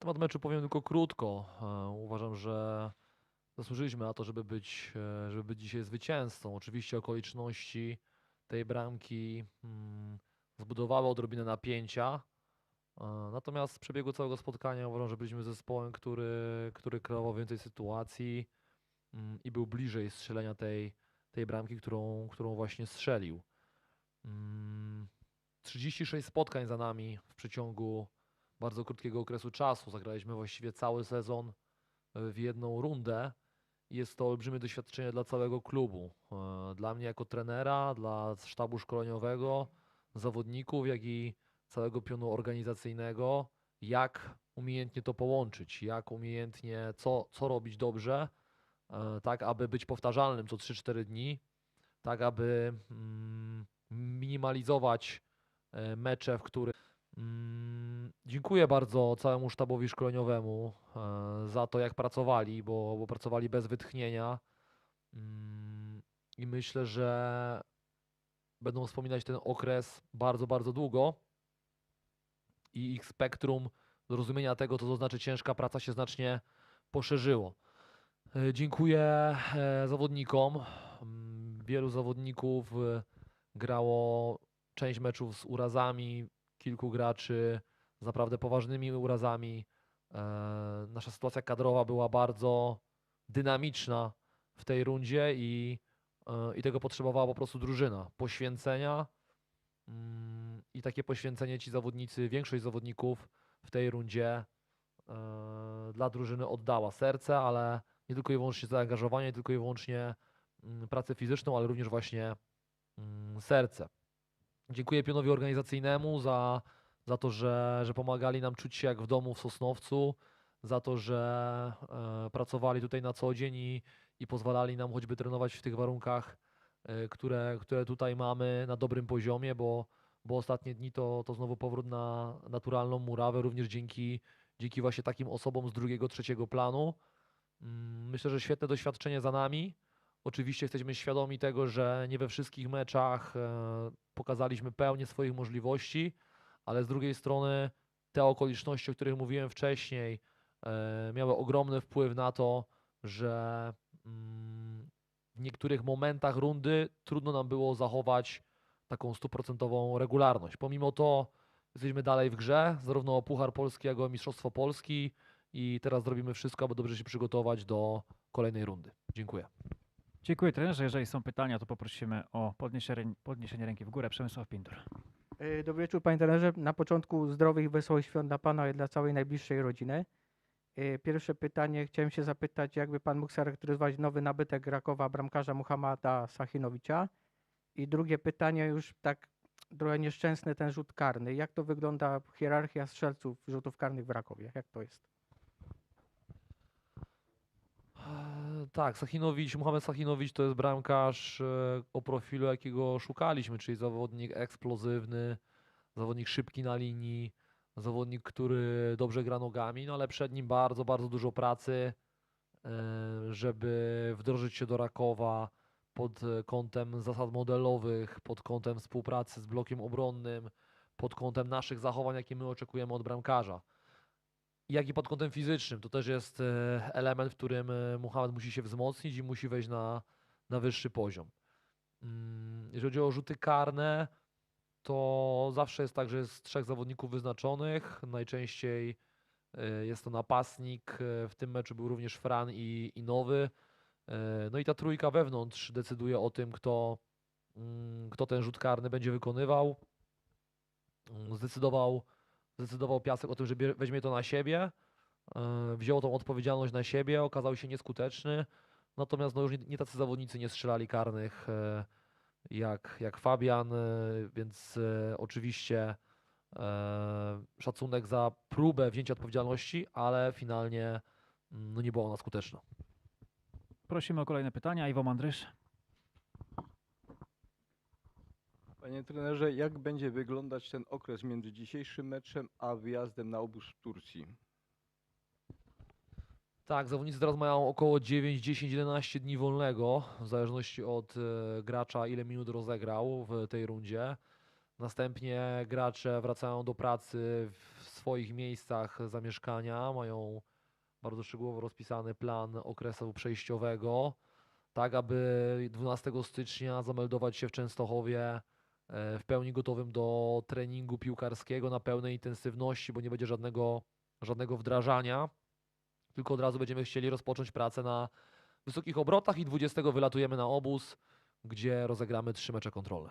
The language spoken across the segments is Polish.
temat meczu powiem tylko krótko. E, Uważam, że zasłużyliśmy na to, żeby być, e, żeby być dzisiaj zwycięzcą. Oczywiście okoliczności tej bramki mm, zbudowały odrobinę napięcia. E, Natomiast w przebiegu całego spotkania uważam, że byliśmy zespołem, który, który kreował więcej sytuacji mm, i był bliżej strzelenia tej, tej bramki, którą, którą właśnie strzelił. Mm, 36 spotkań za nami w przeciągu bardzo krótkiego okresu czasu. Zagraliśmy właściwie cały sezon e, w jedną rundę. Jest to olbrzymie doświadczenie dla całego klubu. E, Dla mnie jako trenera, dla sztabu szkoleniowego, zawodników, jak i całego pionu organizacyjnego, jak umiejętnie to połączyć, jak umiejętnie, co, co robić dobrze, e, tak aby być powtarzalnym co 3-4 dni, tak aby mm, minimalizować mecze, w których Mm, Dziękuję bardzo całemu sztabowi szkoleniowemu e, za to, jak pracowali, bo, bo pracowali bez wytchnienia. Mm, I myślę, że będą wspominać ten okres bardzo, bardzo długo. I ich spektrum zrozumienia tego, co to znaczy ciężka praca, się znacznie poszerzyło. E, Dziękuję e, zawodnikom. Mm, Wielu zawodników grało część meczów z urazami, kilku graczy z naprawdę poważnymi urazami. E, Nasza sytuacja kadrowa była bardzo dynamiczna w tej rundzie i, e, i tego potrzebowała po prostu drużyna. Poświęcenia mm, i takie poświęcenie ci zawodnicy, większość zawodników w tej rundzie e, dla drużyny oddała serce, ale nie tylko i wyłącznie zaangażowanie, nie tylko i wyłącznie mm, pracę fizyczną, ale również właśnie mm, serce. Dziękuję pionowi organizacyjnemu za, za to, że, że pomagali nam czuć się jak w domu w Sosnowcu, za to, że e, pracowali tutaj na co dzień i, i pozwalali nam choćby trenować w tych warunkach, e, które, które tutaj mamy na dobrym poziomie, bo, bo ostatnie dni to, to znowu powrót na naturalną murawę, również dzięki, dzięki właśnie takim osobom z drugiego, trzeciego planu. Mm, Myślę, że świetne doświadczenie za nami. Oczywiście jesteśmy świadomi tego, że nie we wszystkich meczach e, pokazaliśmy pełnię swoich możliwości, ale z drugiej strony te okoliczności, o których mówiłem wcześniej, e, miały ogromny wpływ na to, że mm, w niektórych momentach rundy trudno nam było zachować taką stuprocentową regularność. Pomimo to jesteśmy dalej w grze, zarówno o Puchar Polski, jak i o Mistrzostwo Polski i teraz zrobimy wszystko, aby dobrze się przygotować do kolejnej rundy. Dziękuję. Dziękuję trenerze. Jeżeli są pytania, to poprosimy o podniesienie, podniesienie ręki w górę. Przemysław Pindur. E, Dobry wieczór, panie trenerze. Na początku zdrowych i wesołych świąt dla pana i dla całej najbliższej rodziny. E, Pierwsze pytanie, chciałem się zapytać, jakby pan mógł charakteryzować nowy nabytek Rakowa bramkarza Muhammada Sachinowicza? I drugie pytanie, już tak trochę nieszczęsny ten rzut karny. Jak to wygląda hierarchia strzelców rzutów karnych w Rakowie? Jak to jest? Tak, Sachinowicz, Mohamed Sachinowicz to jest bramkarz e, o profilu, jakiego szukaliśmy, czyli zawodnik eksplozywny, zawodnik szybki na linii, zawodnik, który dobrze gra nogami, no ale przed nim bardzo, bardzo dużo pracy, e, żeby wdrożyć się do Rakowa pod kątem zasad modelowych, pod kątem współpracy z blokiem obronnym, pod kątem naszych zachowań, jakie my oczekujemy od bramkarza jak i pod kątem fizycznym. To też jest e, element, w którym e, Muhammad musi się wzmocnić i musi wejść na, na wyższy poziom. Mm, Jeżeli chodzi o rzuty karne, to zawsze jest tak, że jest trzech zawodników wyznaczonych. Najczęściej e, jest to napastnik. W tym meczu był również Fran i, i Nowy. No i ta trójka wewnątrz decyduje o tym, kto, mm, kto ten rzut karny będzie wykonywał. Mm, Zdecydował zdecydował Piasek o tym, że weźmie to na siebie, e, wziął tą odpowiedzialność na siebie, okazał się nieskuteczny, natomiast no już nie, nie tacy zawodnicy nie strzelali karnych e, jak, jak Fabian, e, więc oczywiście szacunek za próbę wzięcia odpowiedzialności, ale finalnie mm, no nie była ona skuteczna. Prosimy o kolejne pytania. Iwo Mandrysz. Panie trenerze, jak będzie wyglądać ten okres między dzisiejszym meczem a wyjazdem na obóz w Turcji? Tak, zawodnicy teraz mają około 9, 10, 11 dni wolnego, w zależności od e, gracza, ile minut rozegrał w tej rundzie. Następnie gracze wracają do pracy w swoich miejscach zamieszkania, mają bardzo szczegółowo rozpisany plan okresu przejściowego, tak aby 12 stycznia zameldować się w Częstochowie w pełni gotowym do treningu piłkarskiego na pełnej intensywności, bo nie będzie żadnego, żadnego wdrażania, tylko od razu będziemy chcieli rozpocząć pracę na wysokich obrotach i 20 wylatujemy na obóz, gdzie rozegramy trzy mecze kontrolne.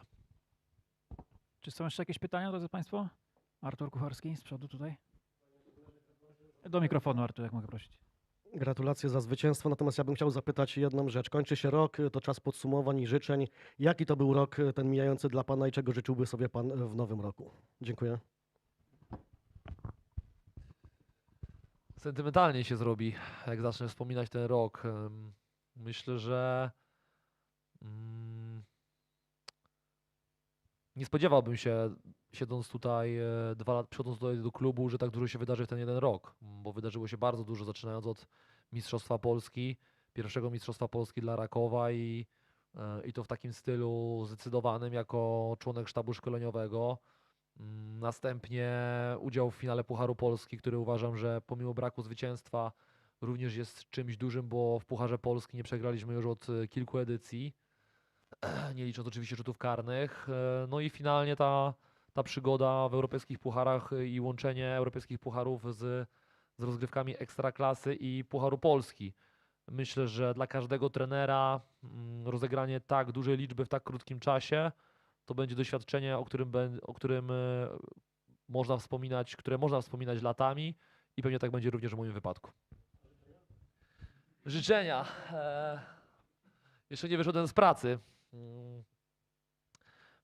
Czy są jeszcze jakieś pytania, drodzy Państwo? Artur Kucharski z przodu tutaj. Do mikrofonu, Artur, jak mogę prosić. Gratulacje za zwycięstwo, natomiast ja bym chciał zapytać jedną rzecz. Kończy się rok, to czas podsumowań i życzeń. Jaki to był rok ten mijający dla Pana i czego życzyłby sobie Pan w nowym roku? Dziękuję. sentymentalnie się zrobi, jak zacznę wspominać ten rok. Myślę, że mm, nie spodziewałbym się, siedząc tutaj e, dwa lata, przychodząc tutaj do klubu, że tak dużo się wydarzy w ten jeden rok, bo wydarzyło się bardzo dużo, zaczynając od Mistrzostwa Polski, pierwszego Mistrzostwa Polski dla Rakowa i, e, i to w takim stylu zdecydowanym jako członek sztabu szkoleniowego. Mm, Następnie udział w finale Pucharu Polski, który uważam, że pomimo braku zwycięstwa również jest czymś dużym, bo w Pucharze Polski nie przegraliśmy już od e, kilku edycji, nie licząc oczywiście rzutów karnych. E, No i finalnie ta, ta przygoda w europejskich pucharach e, i łączenie europejskich pucharów z, z rozgrywkami ekstraklasy i Pucharu Polski. Myślę, że dla każdego trenera mm, rozegranie tak dużej liczby w tak krótkim czasie to będzie doświadczenie, o którym, o którym e, można wspominać, które można wspominać latami i pewnie tak będzie również w moim wypadku. Życzenia. Jeszcze nie wyszedłem z pracy. Mm.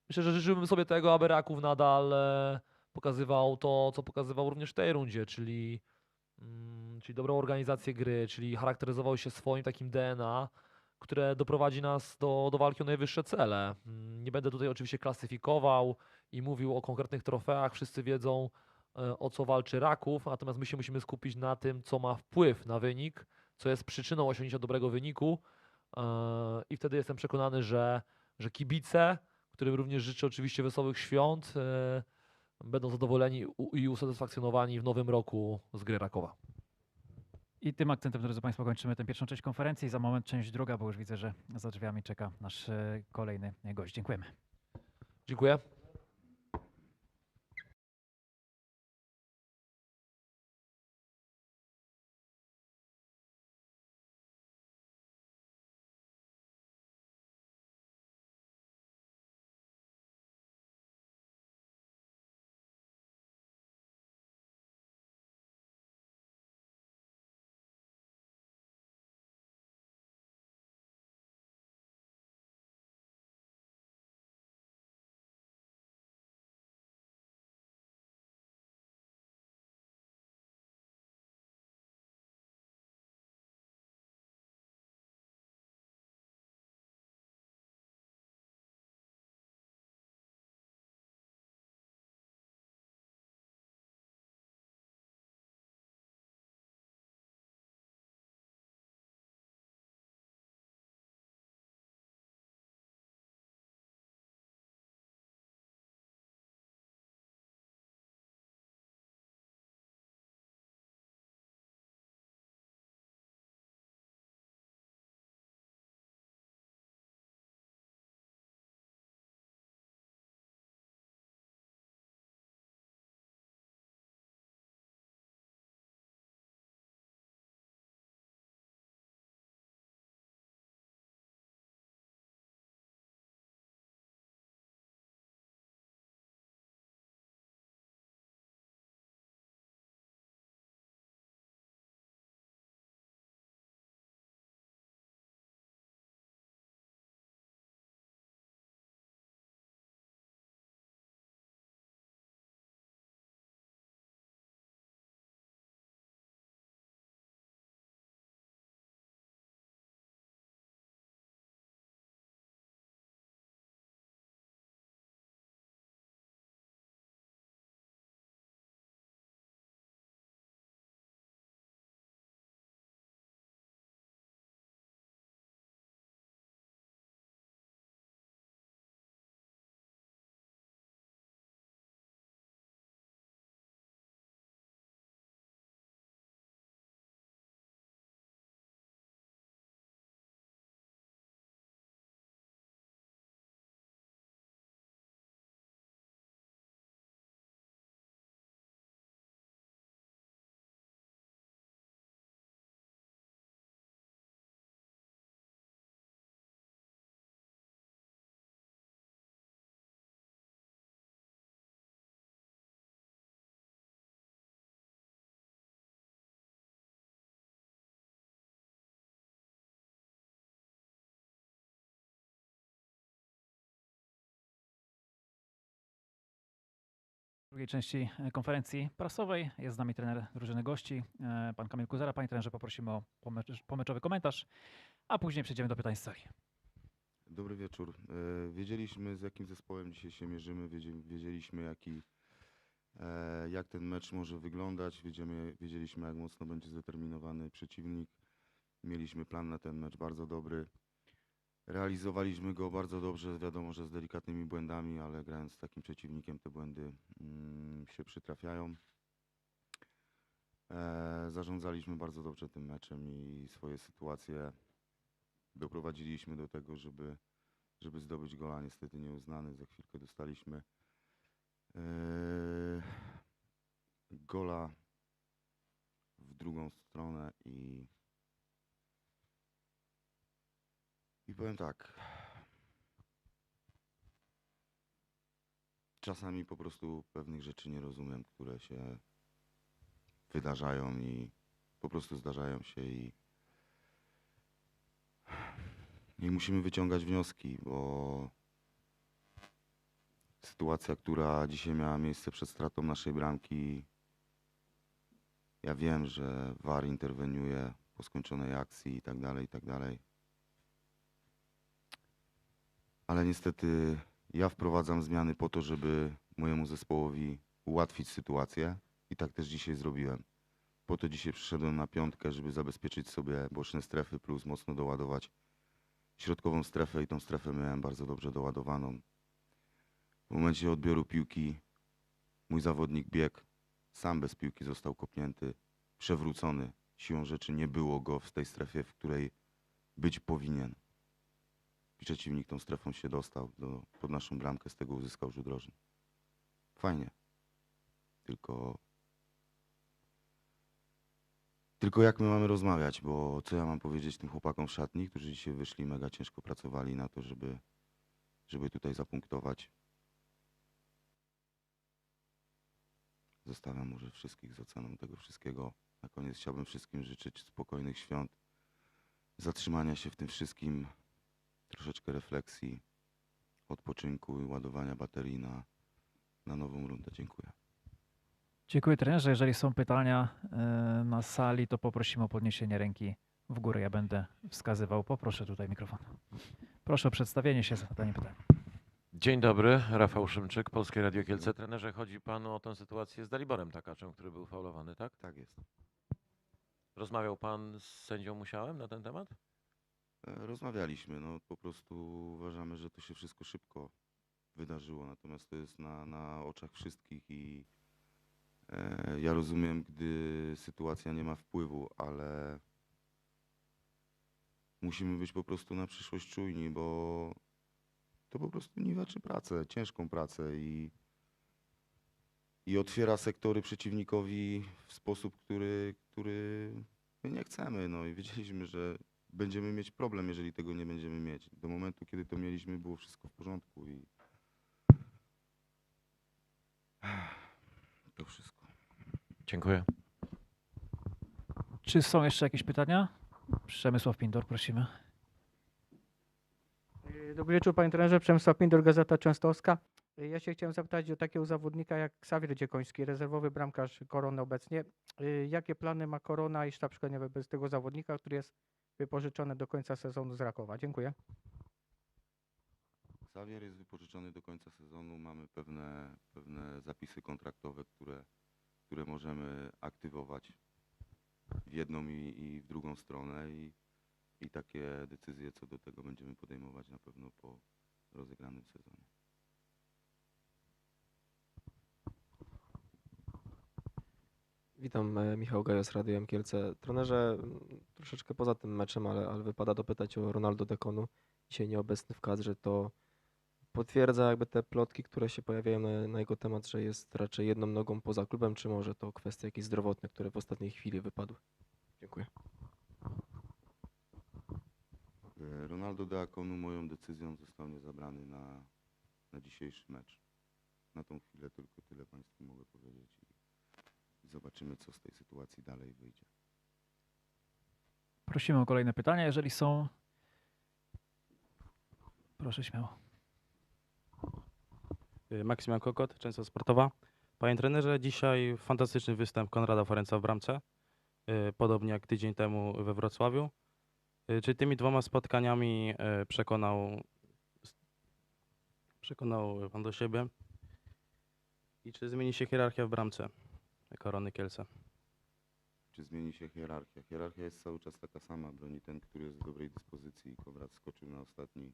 Myślę, że życzyłbym sobie tego, aby Raków nadal e, pokazywał to, co pokazywał również w tej rundzie, czyli, mm, czyli dobrą organizację gry, czyli charakteryzował się swoim takim DNA, które doprowadzi nas do, do walki o najwyższe cele. Mm, Nie będę tutaj oczywiście klasyfikował i mówił o konkretnych trofeach. Wszyscy wiedzą, e, o co walczy Raków, natomiast my się musimy skupić na tym, co ma wpływ na wynik, co jest przyczyną osiągnięcia dobrego wyniku. E, I wtedy jestem przekonany, że, że kibice, którym również życzę oczywiście wesołych świąt, e, będą zadowoleni i usatysfakcjonowani w nowym roku z gry Rakowa. I tym akcentem, drodzy Państwo, kończymy tę pierwszą część konferencji. Za moment część druga, bo już widzę, że za drzwiami czeka nasz e, kolejny gość. Dziękujemy. Dziękuję. Drugiej części e, konferencji prasowej. Jest z nami trener drużyny gości, e, pan Kamil Kuzera. Panie trenerze, poprosimy o pomecz- pomeczowy komentarz, a później przejdziemy do pytań z sali. Dobry wieczór. E, Wiedzieliśmy z jakim zespołem dzisiaj się mierzymy, wiedzie- wiedzieliśmy jaki, jak ten mecz może wyglądać, wiedzieliśmy jak mocno będzie zdeterminowany przeciwnik. Mieliśmy plan na ten mecz bardzo dobry. Realizowaliśmy go bardzo dobrze, wiadomo, że z delikatnymi błędami, ale grając z takim przeciwnikiem te błędy mm, się przytrafiają. E, zarządzaliśmy bardzo dobrze tym meczem i swoje sytuacje doprowadziliśmy do tego, żeby, żeby zdobyć gola, niestety nieuznany. Za chwilkę dostaliśmy eee, gola w drugą stronę i powiem tak. Czasami po prostu pewnych rzeczy nie rozumiem, które się wydarzają i po prostu zdarzają się i i musimy wyciągać wnioski, bo sytuacja, która dzisiaj miała miejsce przed stratą naszej bramki, ja wiem, że VAR interweniuje po skończonej akcji i tak dalej, i tak dalej. Ale niestety ja wprowadzam zmiany po to, żeby mojemu zespołowi ułatwić sytuację i tak też dzisiaj zrobiłem. Po to dzisiaj przyszedłem na piątkę, żeby zabezpieczyć sobie boczne strefy plus mocno doładować środkową strefę i tą strefę miałem bardzo dobrze doładowaną. W momencie odbioru piłki mój zawodnik biegł, sam bez piłki został kopnięty, przewrócony. Siłą rzeczy nie było go w tej strefie, w której być powinien. Przeciwnik tą strefą się dostał do, pod naszą bramkę, z tego uzyskał rzut rożny. Fajnie. Tylko tylko jak my mamy rozmawiać, bo co ja mam powiedzieć tym chłopakom w szatni, którzy dzisiaj wyszli, mega ciężko pracowali na to, żeby, żeby tutaj zapunktować. Zostawiam może wszystkich z oceną tego wszystkiego. Na koniec chciałbym wszystkim życzyć spokojnych świąt, zatrzymania się w tym wszystkim, troszeczkę refleksji, odpoczynku i ładowania baterii na, na nową rundę. Dziękuję. Dziękuję trenerze. Jeżeli są pytania e, na sali, to poprosimy o podniesienie ręki w górę. Ja będę wskazywał. Poproszę tutaj mikrofon. Proszę o przedstawienie się, zadanie pytania. Dzień dobry, Rafał Szymczyk, Polskie Radio Kielce. Trenerze, chodzi panu o tę sytuację z Daliborem Takaczem, który był faulowany, tak? Tak jest. Rozmawiał pan z sędzią Musiałem na ten temat? Rozmawialiśmy, no po prostu uważamy, że to się wszystko szybko wydarzyło, natomiast to jest na, na oczach wszystkich i e, ja rozumiem, gdy sytuacja nie ma wpływu, ale musimy być po prostu na przyszłość czujni, bo to po prostu niweczy pracę, ciężką pracę i, i otwiera sektory przeciwnikowi w sposób, który, który my nie chcemy. No i wiedzieliśmy, że będziemy mieć problem, jeżeli tego nie będziemy mieć. Do momentu, kiedy to mieliśmy, było wszystko w porządku i to wszystko. Dziękuję. Czy są jeszcze jakieś pytania? Przemysław Pindor, prosimy. Dobry wieczór, panie trenerze. Przemysław Pindor, Gazeta Częstochowska. Ja się chciałem zapytać o takiego zawodnika jak Xavier Dziekoński, rezerwowy bramkarz Korony obecnie. Jakie plany ma Korona i sztab szkoleniowy bez tego zawodnika, który jest wypożyczony do końca sezonu z Rakowa? Dziękuję. Xavier jest wypożyczony do końca sezonu. Mamy pewne, pewne zapisy kontraktowe, które, które możemy aktywować w jedną i, i w drugą stronę i, i takie decyzje co do tego będziemy podejmować na pewno po rozegranym sezonie. Witam, e, Michał Gajos, Radio Kielce. Trenerze, troszeczkę poza tym meczem, ale, ale wypada dopytać o Ronaldo Dekonu, dzisiaj nieobecny w kadrze, to potwierdza jakby te plotki, które się pojawiają na, na jego temat, że jest raczej jedną nogą poza klubem, czy może to kwestie jakieś zdrowotne, które w ostatniej chwili wypadły? Dziękuję. E, Ronaldo de Aconu moją decyzją został niezabrany na, na dzisiejszy mecz. Na tą chwilę tylko tyle Państwu mogę powiedzieć i zobaczymy, co z tej sytuacji dalej wyjdzie. Prosimy o kolejne pytania, jeżeli są. Proszę śmiało. Y, Maksymian Kokot, często sportowa. Panie trenerze, dzisiaj fantastyczny występ Konrada Ferenca w bramce, y, podobnie jak tydzień temu we Wrocławiu. Y, Czy tymi dwoma spotkaniami przekonał, przekonał Pan do siebie? I czy zmieni się hierarchia w bramce Korony Kielce? Czy zmieni się hierarchia? Hierarchia jest cały czas taka sama. Broni ten, który jest w dobrej dyspozycji. Konrad skoczył na ostatni,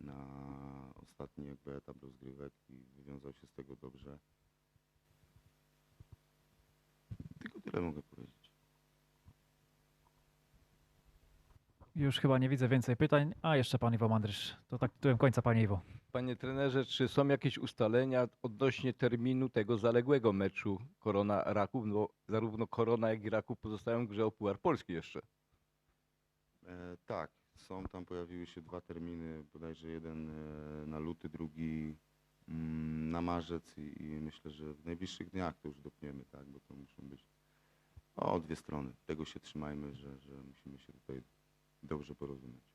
na ostatni jakby etap rozgrywek i wywiązał się z tego dobrze. Tylko tyle mogę powiedzieć. Już chyba nie widzę więcej pytań. A jeszcze pan Iwo Mandrysz. To tak tytułem końca, panie Iwo. Panie trenerze, czy są jakieś ustalenia odnośnie terminu tego zaległego meczu Korona Raków? No, zarówno Korona, jak i Raków pozostają w grze o Puchar Polski jeszcze. E, tak, są tam, pojawiły się dwa terminy, bodajże jeden e, na luty, drugi mm, na marzec i, i myślę, że w najbliższych dniach to już dopniemy, tak, bo to muszą być o dwie strony. Tego się trzymajmy, że, że musimy się tutaj dobrze porozumieć.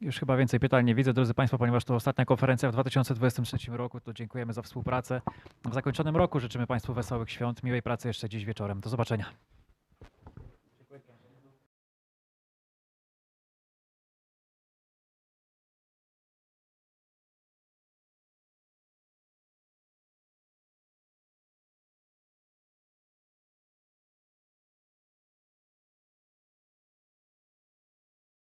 Już chyba więcej pytań nie widzę, drodzy Państwo, ponieważ to ostatnia konferencja w 2023 roku, to dziękujemy za współpracę. W zakończonym roku życzymy Państwu wesołych świąt, miłej pracy jeszcze dziś wieczorem. Do zobaczenia.